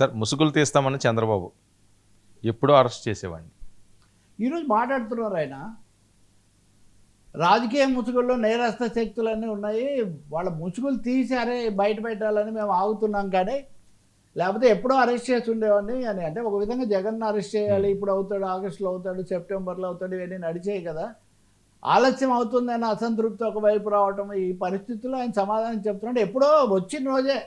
Sir ముసుగులు తీస్తామని చంద్రబాబు. ఎప్పుడో arrest చేసేవాడిని. ఈరోజు మాట్లాడుతున్నారు ఆయన. రాజకీయ ముసుగుల్లో నేరస్థ శక్తులన్నీ ఉన్నాయి. వాళ్ళ ముసుగులు తీసి అరే బయట పెట్టాలని మేము ఆగుతున్నాం కానీ లేకపోతే ఎప్పుడో అరెస్ట్ చేసి ఉండేవాడిని అని. అంటే ఒక విధంగా జగన్ అరెస్ట్ చేయాలి ఇప్పుడు అవుతాడు ఆగస్టులో అవుతాడు సెప్టెంబర్లో అవుతాడు ఇవన్నీ నడిచాయి కదా. ఆలస్యం అవుతుందని అసంతృప్తి ఒకవైపు రావటం ఈ పరిస్థితుల్లో ఆయన సమాధానం చెప్తున్నాడు. ఎప్పుడో వచ్చిన రోజే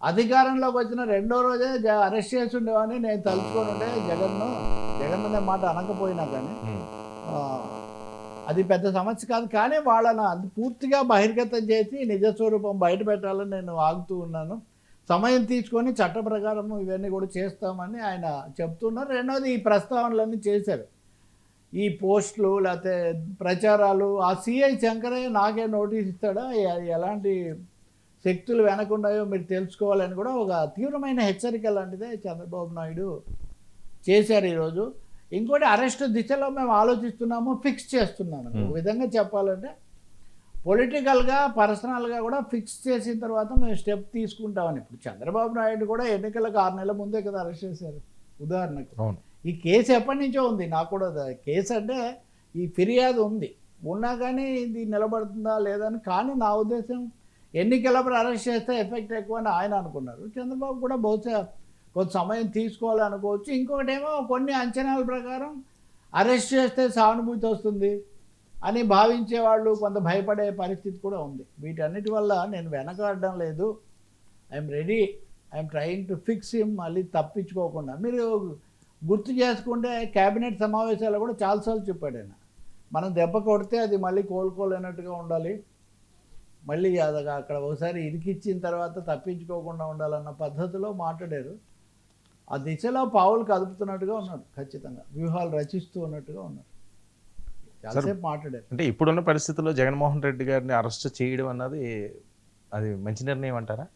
అధికారంలోకి వచ్చిన రెండో రోజే అరెస్ట్ చేసి ఉండేవాడిని. నేను తలుచుకొని ఉంటే జగన్ను జగన్ అనే మాట అనకపోయినా కానీ అది పెద్ద సమస్య కాదు. కానీ వాళ్ళని అది పూర్తిగా బహిర్గతం చేసి నిజ స్వరూపం బయట పెట్టాలని నేను ఆగుతూ ఉన్నాను. సమయం తీసుకొని చట్ట ప్రకారం ఇవన్నీ కూడా చేస్తామని ఆయన చెప్తున్నారు. రెండోది ఈ ప్రస్తావనలన్నీ చేశారు. ఈ పోస్టులు లేకపోతే ప్రచారాలు ఆ సిఐ శంకరయ్య నాకే నోటీస్ ఇస్తాడా? ఎలాంటి శక్తులు వెనకున్నాయో మీరు తెలుసుకోవాలని కూడా ఒక తీవ్రమైన హెచ్చరిక లాంటిదే చంద్రబాబు నాయుడు చేశారు ఈరోజు. ఇంకోటి అరెస్ట్ దిశలో మేము ఆలోచిస్తున్నాము ఫిక్స్ చేస్తున్నాము. ఒక విధంగా చెప్పాలంటే పొలిటికల్గా పర్సనల్గా కూడా ఫిక్స్ చేసిన తర్వాత మేము స్టెప్ తీసుకుంటామని. ఇప్పుడు చంద్రబాబు నాయుడు కూడా ఎన్నికలకు ఆరు నెలల ముందే కదా అరెస్ట్ చేశారు ఉదాహరణకు. ఈ కేసు ఎప్పటి నుంచో ఉంది నాకు కూడా కేసు అంటే ఈ ఫిర్యాదు ఉంది. ఉన్నా కానీ ఇది నిలబడుతుందా లేదని కానీ నా ఉద్దేశం ఎన్నికలప్పుడు అరెస్ట్ చేస్తే ఎఫెక్ట్ ఎక్కువ అని ఆయన అనుకున్నారు. చంద్రబాబు కూడా బహుశా కొంత సమయం తీసుకోవాలనుకోవచ్చు ఇంకొకటేమో కొన్ని అంచనాల ప్రకారం అరెస్ట్ చేస్తే సానుభూతి వస్తుంది అని భావించే వాళ్ళు కొంత భయపడే పరిస్థితి కూడా ఉంది. వీటన్నిటి వల్ల నేను వెనకాడడం లేదు. I'm ready. I'm trying to fix him. మళ్ళీ తప్పించుకోకుండా. మీరు గుర్తు చేసుకుంటే క్యాబినెట్ సమావేశాలు కూడా చాలాసార్లు చెప్పాడు ఆయన. మనం దెబ్బ కొడితే అది మళ్ళీ కోలుకోలేనట్టుగా ఉండాలి. మళ్ళీ అది అక్కడ ఒకసారి ఇరికిచ్చిన తర్వాత తప్పించుకోకుండా ఉండాలన్న పద్ధతిలో మాట్లాడారు. ఆ దిశలో పావులు కదుపుతున్నట్టుగా ఉన్నాడు ఖచ్చితంగా. వ్యూహాలు రచిస్తూ ఉన్నట్టుగా ఉన్నాడు. చాలాసేపు మాట్లాడారు. అంటే ఇప్పుడున్న పరిస్థితుల్లో జగన్మోహన్ రెడ్డి గారిని అరెస్ట్ చేయడం అన్నది అది మంచి నిర్ణయం అంటారా?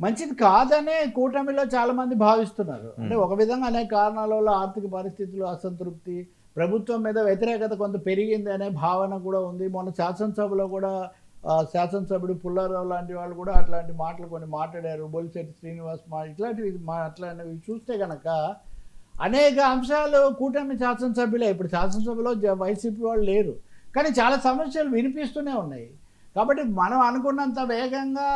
మంచిది కాదనే కూటమిలో చాలా మంది భావిస్తున్నారు. అంటే ఒక విధంగా అనేక కారణాల వల్ల ఆర్థిక పరిస్థితులు అసంతృప్తి ప్రభుత్వం మీద వ్యతిరేకత కొంత పెరిగింది అనే భావన కూడా ఉంది. మొన్న శాసనసభలో కూడా శాసనసభ్యుడు పుల్లారావు లాంటి వాళ్ళు కూడా అట్లాంటి మాటలు కొన్ని మాట్లాడారు. బొలిశెట్టి శ్రీనివాస్ మా ఇట్లాంటివి మా అట్లాంటివి చూస్తే కనుక అనేక అంశాలు కూటమి శాసనసభ్యులే. ఇప్పుడు శాసనసభలో వైసీపీ వాళ్ళు లేరు. కానీ చాలా సమస్యలు వినిపిస్తూనే ఉన్నాయి. కాబట్టి మనం అనుకున్నంత వేగంగా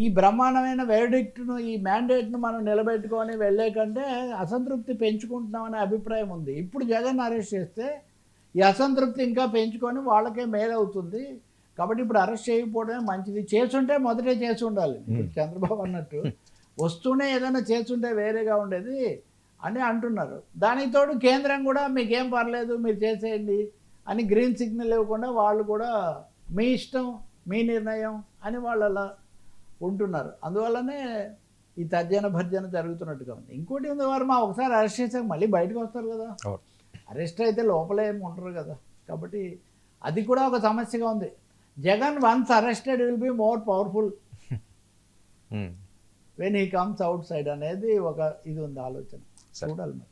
ఈ బ్రహ్మాండమైన వేడిక్ట్ను ఈ మ్యాండేట్ను మనం నిలబెట్టుకొని వెళ్ళే కంటే అసంతృప్తి పెంచుకుంటున్నామనే అభిప్రాయం ఉంది. ఇప్పుడు జగన్ అరెస్ట్ చేస్తే ఈ అసంతృప్తి ఇంకా పెంచుకొని వాళ్ళకే మేలవుతుంది. కాబట్టి ఇప్పుడు అరెస్ట్ చేయకపోవడమే మంచిది. చేసుంటే మొదటే చేసి ఉండాలి చంద్రబాబు అన్నట్టు వస్తూనే ఏదైనా చేస్తుంటే వేరేగా ఉండేది అని అంటున్నారు. దానికి తోడు కేంద్రం కూడా మీకేం పర్లేదు మీరు చేసేయండి అని గ్రీన్ సిగ్నల్ ఇవ్వకుండా వాళ్ళు కూడా మీ ఇష్టం మీ నిర్ణయం అని వాళ్ళు అలా ఉంటున్నారు. అందువల్లనే ఈ తర్జన భర్జన జరుగుతున్నట్టుగా ఉంది. ఇంకోటి ఉంది వారు మా ఒకసారి అరెస్ట్ చేసాక మళ్ళీ బయటకు వస్తారు కదా. అరెస్ట్ అయితే లోపలే ఏమి ఉండరు కదా. కాబట్టి అది కూడా ఒక సమస్యగా ఉంది. Jagan once arrested will be more powerful. When he comes outside అనేది ఒక ఇది ఉంది ఆలోచన. చూడాలి మరి